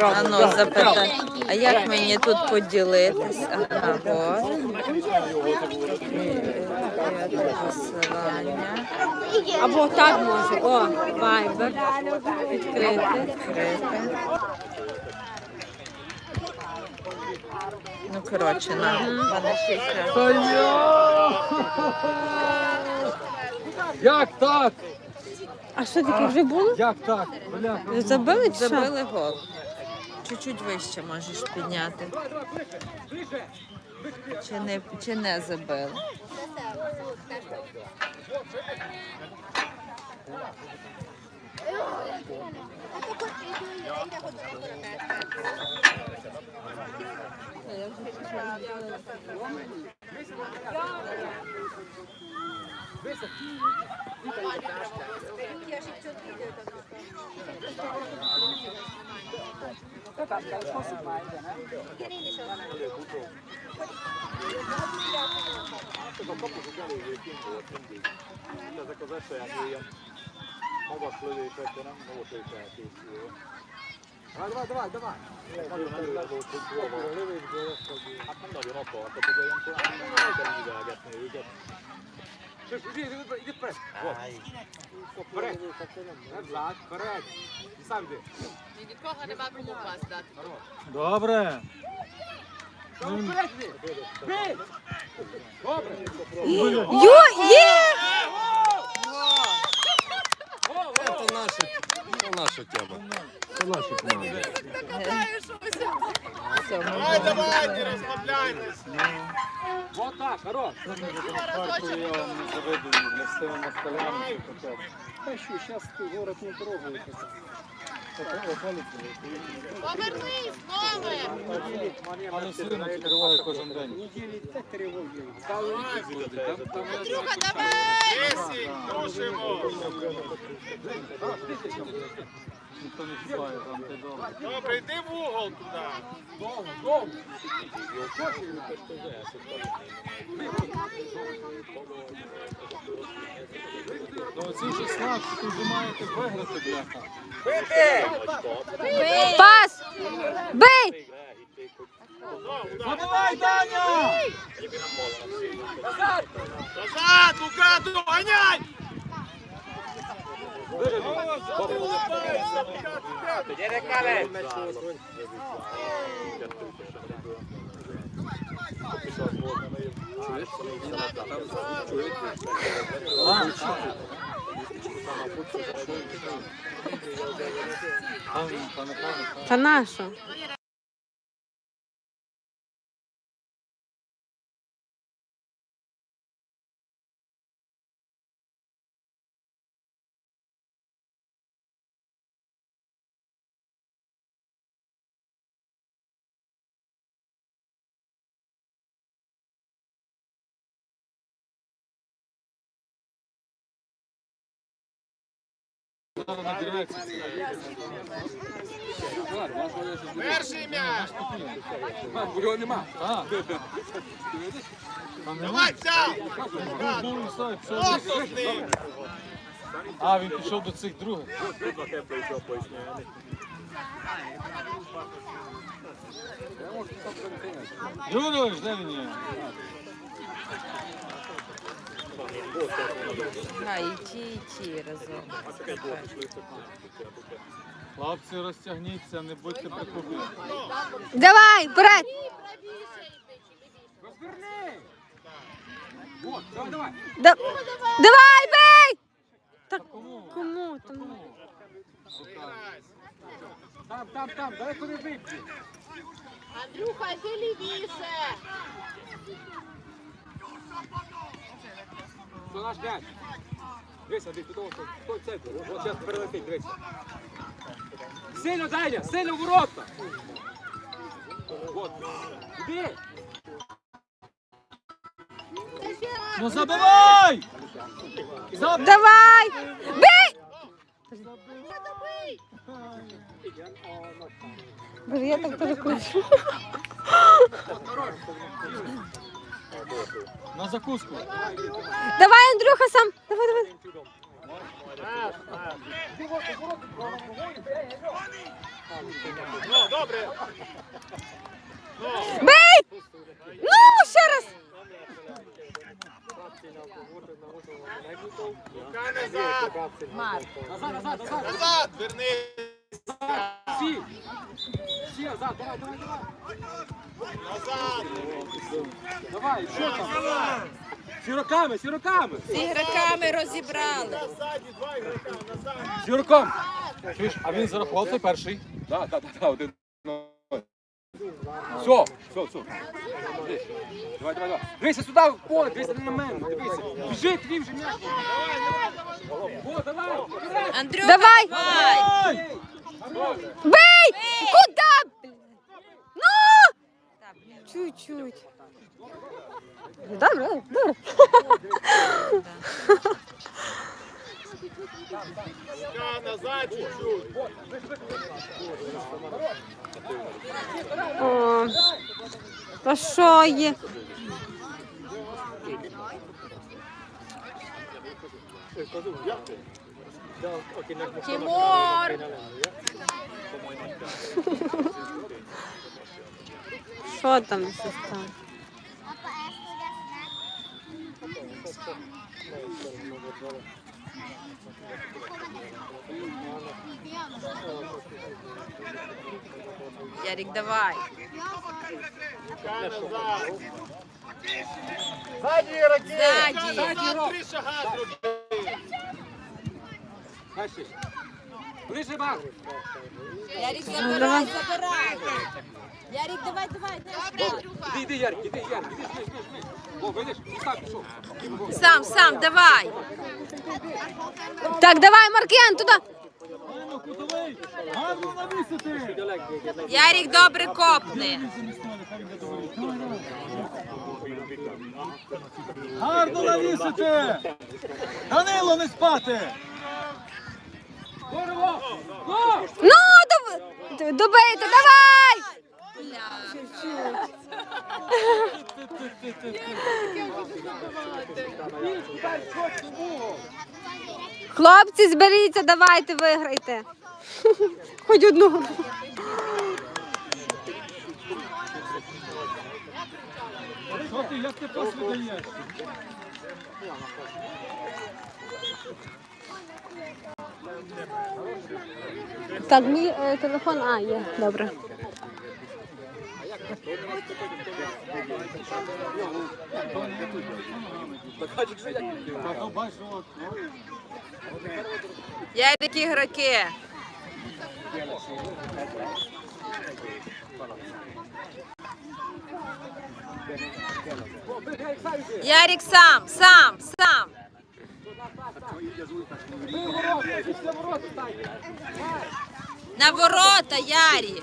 А ну, запитай. А як мені тут поділитись? Ага, от. Посилання. Або так може. О, вайбер. Відкрити. Відкрити. Ну, коротше, на. Мене ще. Як так? А що таке вже було? Як так? Забили чи що? Забили гол. Чуть-чуть вище можеш підняти. Чи не, чи не забили? Ezek az esetek ilyen magas lövésekkel nem volt ő felkészülve. Давай, давай, давай. Nagyon elő le volt, hogy hol van. Hát nem nagyon akartak, ugye ilyenkor el kell művelgetni őket. Іди, іди, іди, вперед. От. Вперед. Не взад, вперед. І сам іди. Нікого нема кому пас дати. Добре. Ну, вперед іди. Бий! Добре. Йо, є! Це наша, це наша тема. Це наша команда. Ми Давай, давайте, розслабляйтесь! Вот так, хорош. Я вам не завидую, для всіма москалями. Та що, зараз город не трогає. Повернись, номер! Кожен день. Андрюха, давай! тривоги. рушимо! Ніхто не чіпає, там ти добре. Добре, йди в угол туди. Довго, довго. Ну оці вже слабші, маєте виграти, бляха. Пас! Бий! Забивай, Даня! Назад! Назад, Лука, доганяй! Та напевно, Перший м'яч! Його нема. Давай, взяв! Просто з ним! А, він пішов до цих других. Юрович, де він є? А, і ті, і ті разом. Хлопці, розтягніться, не будьте прикуплені. Давай, вперед! Розверни! Вот, давай, давай. Да- Давай, бей! Так Кому? там? Там, там, там, далеко не. Андрюха, ти лівіше! Це наш м'яч. Дивися, ти тут хто це? От зараз перелетить, дивися. Сильно, Даня, сильно в ворота. Вот. Іди. Ну забивай! Заб... Давай! Бей! Боже, я так теж хочу. На закуску. Давай, Андрюха, сам. Давай, давай. Ну, добре. Бий! Ну, ще раз! Назад. Назад, назад, назад. Назад, вернись. Всі. Всі назад, давай, давай, давай. Назад. Давай, що там? Сіроками, сіроками. З ігроками розібрали. Ігрока, назад. Чуєш, а він зарахував той перший. Так, так, так, один. Все, все, все. Давай, давай, давай. Дивися сюди, в поле, дивися не на мене, дивися. Біжи, твій вже м'яч. О, давай. Андрюха, Давай! давай! Бий! Куда? Ну! Чуть-чуть. Добре, добре. Назад чуть-чуть. О, та що є? Тимур! Що там сестра? Ярик, давай. Назад. Ззаді. Назад три шага зроби. Ближе, Бак. Ярик, забирай, забирай. Ярик, давай, давай. Іди, іди, Ярик, іди, Ярик, іди, іди, іди, іди. О, видиш, Остап пішов. Сам, сам, давай. Так, давай, Маркіян, туди. Ярик, добре копни. Гарно навісити! Данило, не спати! Ну, доб... добийте, давай! Хлопці, зберіться, давайте, виграйте. Хоч одну. гру. Як ти пас? Так, мій е, телефон, а, є, добре. Так, а бачиш, от. Ярик, ігроки. Ярик сам, сам, сам. На ворота, Ярі!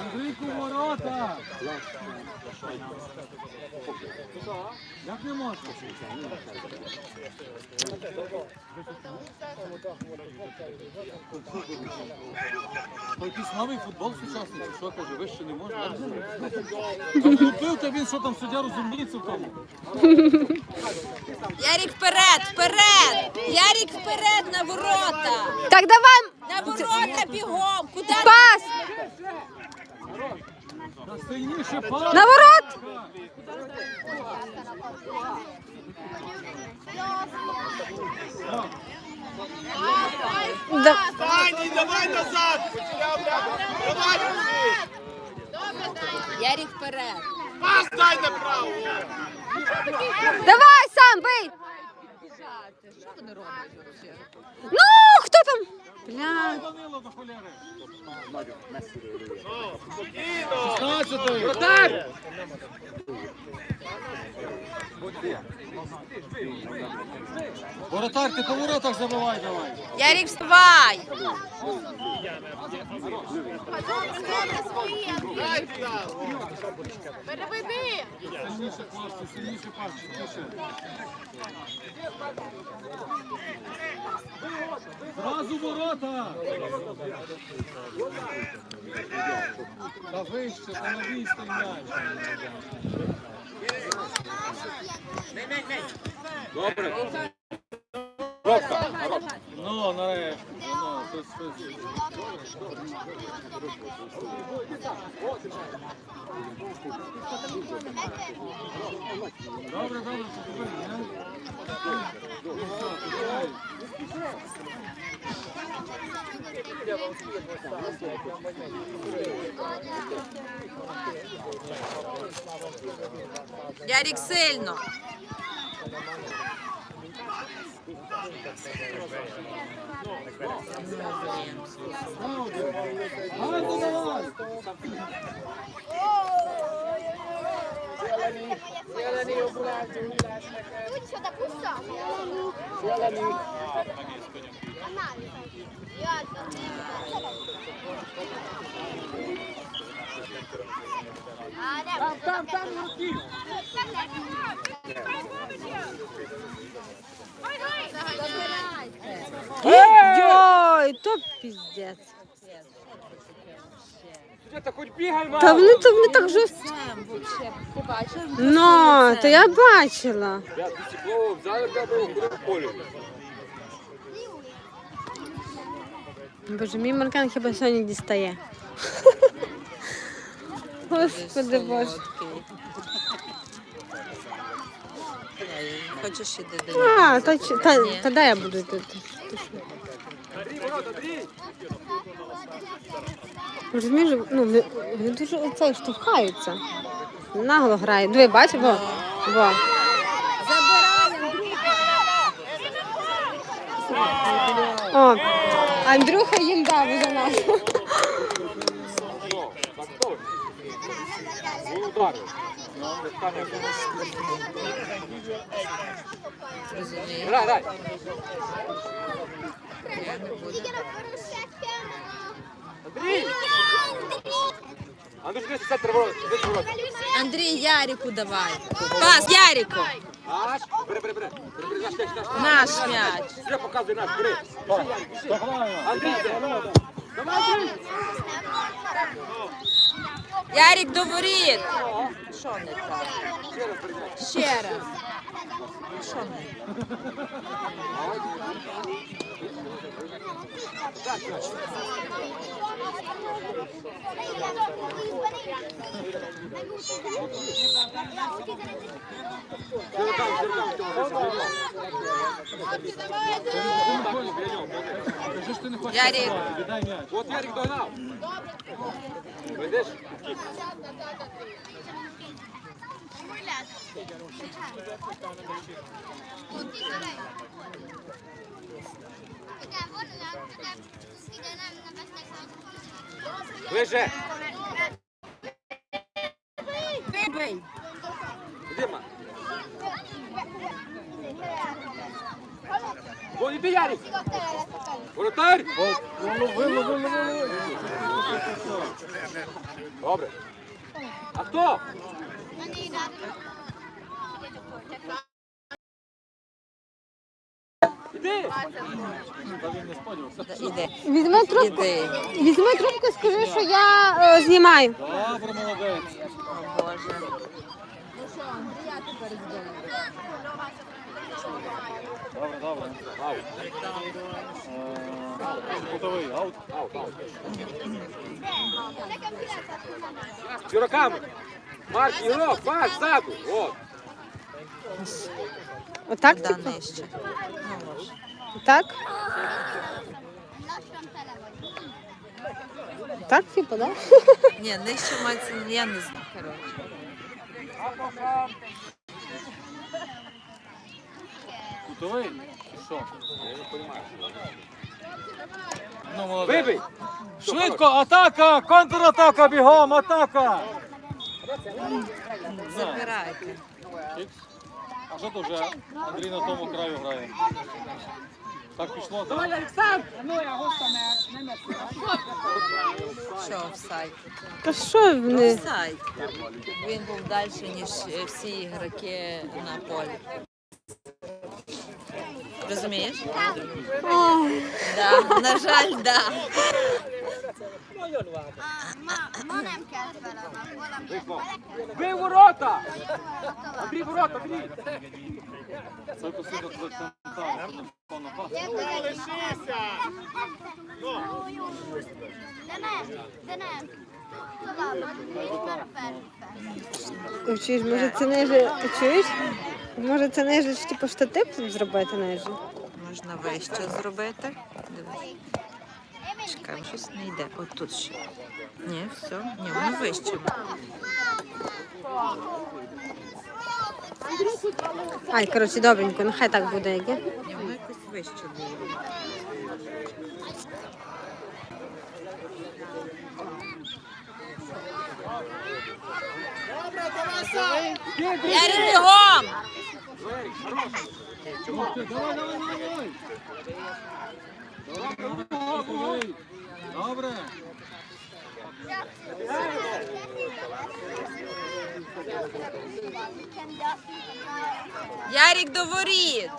Андрійку ворота! Як не можна? Якийсь новий футбол сучасний, чи що каже, вище не можна? Купив, та він що там суддя розуміється в тому? Ярик вперед, вперед! Ярик вперед на ворота! Так, давай, На ворота бігом! Куди? пас! Та сильніше пас! На ворот! Да. Дані, давай назад. Давай. Ярик вперед! Пас дай направо. Давай, сам бий! Ну, хто там? Бля. Данило до спокійно. 16-й! Вратар! Воротар, ти по воротах забивай давай! Ярик, вставай! Переведи. Сильніше хлопці, сильніше пас, сильніше. Зразу ворота! Та вище, та на відстань. Добре. Ну, нарешті. Ну. Добре, добре? Ну, все, Úgy csoda, puszta! Jeleni! A náli. Jaj, de nem. Á, nem. Tam, tam, tam, то піздець. Та. Та вони то вони так жорстко. Ну, то я бачила. Я дисциплову взяли, в полі. Боже, мій Маркан хіба сьогодні дістає. Господи Боже. Хочеш іди до А, та, чи- та, та де я буду тут? Розумієш, ну, вони дуже оце штовхаються. Нагло грає. Диви, бачиш, бо. бо. О, Андрюха їм дав за нас. Що? Так Це стане. Розумієш? Грай, грай. Андрій! Андрій, дивись. Андрій, Ярику давай. Пас, Ярику. Наш, бери, бери, бери. Бери, бери, наш м'яч, наш. Наш м'яч. Все показує наш, бери. Андрій. Давай, Андрій. Ярик до воріт. Що не так? Ще раз Ярик. Віддай м'яч. От Ярик догнав. Видиш? Ближе. Вибий. Дима. Вон іди, Ярик. Воротар. Лови, лови, лови. Добре. А хто? Іди. Візьми трубку, Іди. візьми трубку, скажи, що я е, знімаю. Добре, молодець. Боже. Добре, добре. Аут. Е, Кутовий, аут. Аут, аут. Чураками. Марк, ігрок, Марк, ззаду. От. Отак, Да, типу? нижче. Ну. Так? Так, типу, да? Ні, нижче мається, я не знаю, коротше. Кутовий? Чи що? Ну, молодець. Вибий. Швидко, атака, контратака, бігом, атака. Забирайте. А що то вже Андрій на тому краю грає? Так пішло, так? Що офсайд? Та що вони? Офсайд. Він був далі, ніж е, всі ігроки на полі. Розумієш? Да. На жаль, да. Ma, ma nem kell vele, valami bele kell. Бий ворота! Андрій, ворота, Андрій! Це. Лишися! De nem. Tovább, így már fel, fel. Чуєш, може це ниже. Ти чуєш? Може це ниже, типу штатив зробити ниже? Можна вище зробити. Дивись. Чекай, щось не йде. От тут ще. Ні, все. Ні, воно вище. Ай, коротше, добренько, нехай так буде, як є. Ні, воно якось вище було. Ярик, бігом! Давай, давай, давай. Добре. Добре. Ярик, до воріт!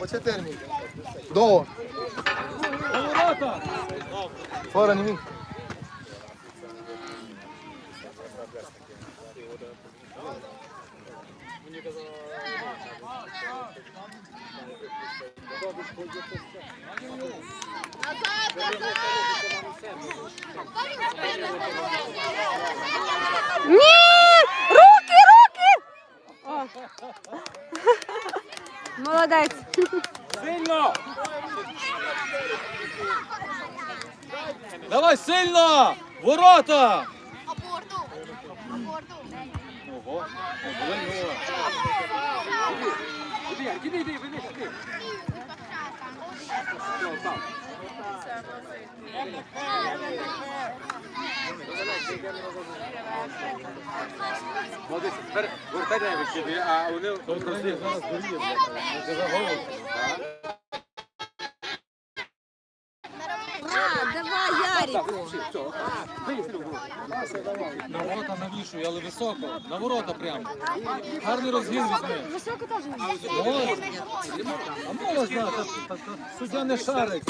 Оце термін. До. Поворота. Фора не міг. Ні! Руки, руки! О. Молодець. Сильно! Давай сильно! Ворота! Ого. Іди, іди, іди, іди, іди. Ну. Молодець, тепер на себе, а вони Добре, зараз доріє. Це за голову. На ворота навішую, але високо. На ворота прямо. Гарний розгін візьми. Високо теж От. А знати, та- та- та суддя не шарить.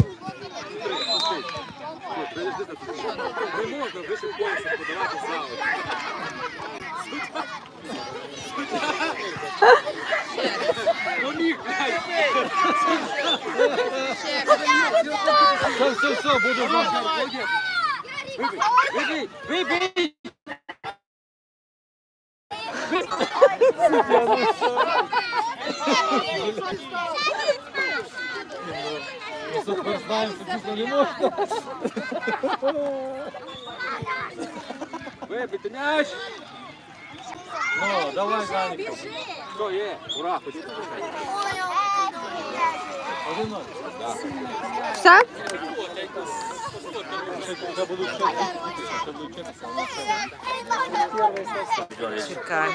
Не можна вище пояса подавати залу. Поміг, блядь. Все, все, все, буду знати. Вибий, вибий! Ми тепер знаємо, що дійсно не можна. Вибити м'яч! Ну, давай, Даніко. Що є? Ура! все. Чекай.